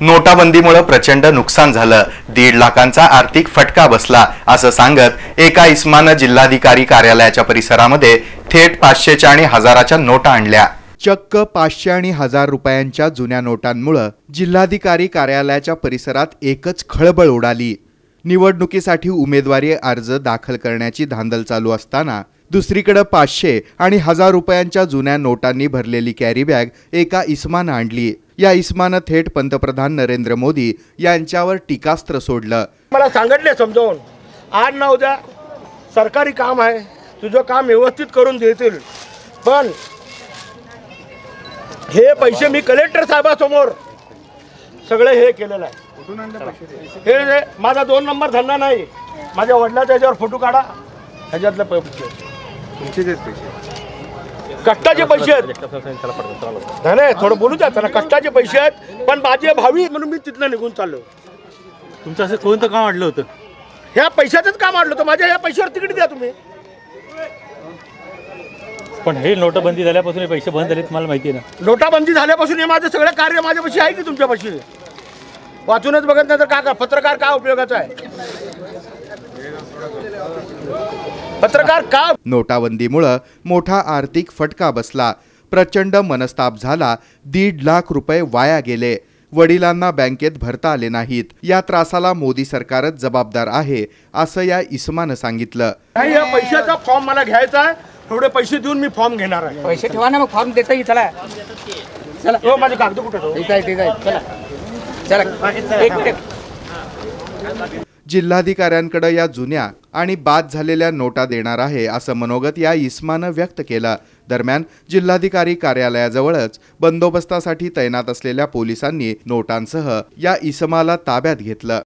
नोटाबंदीमुळे प्रचंड नुकसान झालं. दीड लाखांचा आर्थिक फटका बसला असं सांगत एका इस्मानं जिल्हाधिकारी कार्यालयाच्या परिसरामध्ये थेट पाचशेच्या आणि हजाराच्या नोटा आणल्या. चक्क पाचशे आणि हजार रुपयांच्या जुन्या नोटांमुळं जिल्हाधिकारी कार्यालयाच्या परिसरात एकच खळबळ उडाली. निवडणुकीसाठी उमेदवारी अर्ज दाखल करण्याची धांदल चालू असताना दुसरीकडे पाचशे आणि हजार रुपयांच्या जुन्या नोटांनी भरलेली कॅरी बॅग एका इस्मानं आणली. या इस्मानं थेट पंतप्रधान नरेंद्र मोदी यांच्यावर टीकास्त्र सोडलं. मला सांगितले समजावून आज ना उद्या सरकारी काम आहे तुझं काम व्यवस्थित करून देतील. पण हे पैसे मी कलेक्टर साहेबासमोर सगळे हे केलेलं आहे. हे माझा दोन नंबर धंदा नाही माझ्या वडिलाचा याच्यावर फोटो काढा ह्याच्यातले पैसे. कष्टाचे पैसे आहेत. नाही नाही थोडं बोलू द्या त्याला कष्टाचे पैसे आहेत पण माझे भावी म्हणून मी तिथनं निघून चाललो. तुमचं असं कोणतं काम वाढलं होतं? ह्या पैशाचंच काम आणलं होतं माझ्या या पैशावर तिकीट द्या तुम्ही. पण हे नोटबंदी झाल्यापासून हे पैसे बंद झाले तुम्हाला माहिती आहे ना. नोटाबंदी झाल्यापासून हे माझं सगळं कार्य माझ्यापाशी आहे की तुमच्यापाशी? वाचूनच बघत नाही तर का का पत्रकार का उपयोगाचा आहे? पत्रकार का? नोटाबंदीमुळं मोठा आर्थिक फटका बसला. प्रचंड मनस्ताप झाला. दीड लाख रुपये वाया गेले. वडिलांना बँकेत भरता आले नाहीत. या त्रासाला मोदी सरकारच जबाबदार आहे असं या इस्मानं सांगितलं. नाही या पैशाचा फॉर्म मला घ्यायचा आहे. थोडे पैसे देऊन मी फॉर्म घेणार आहे. पैसे ठेवा ना मग फॉर्म देता येईल. चला. हो माझे कागद कुठे चला. चला. एक मिनिट. जिल्हाधिकाऱ्यांकडे या जुन्या आणि बाद झालेल्या नोटा देणार आहे असं मनोगत या इस्मानं व्यक्त केलं. दरम्यान जिल्हाधिकारी कार्यालयाजवळच बंदोबस्तासाठी तैनात असलेल्या पोलिसांनी नोटांसह या इसमाला ताब्यात घेतलं.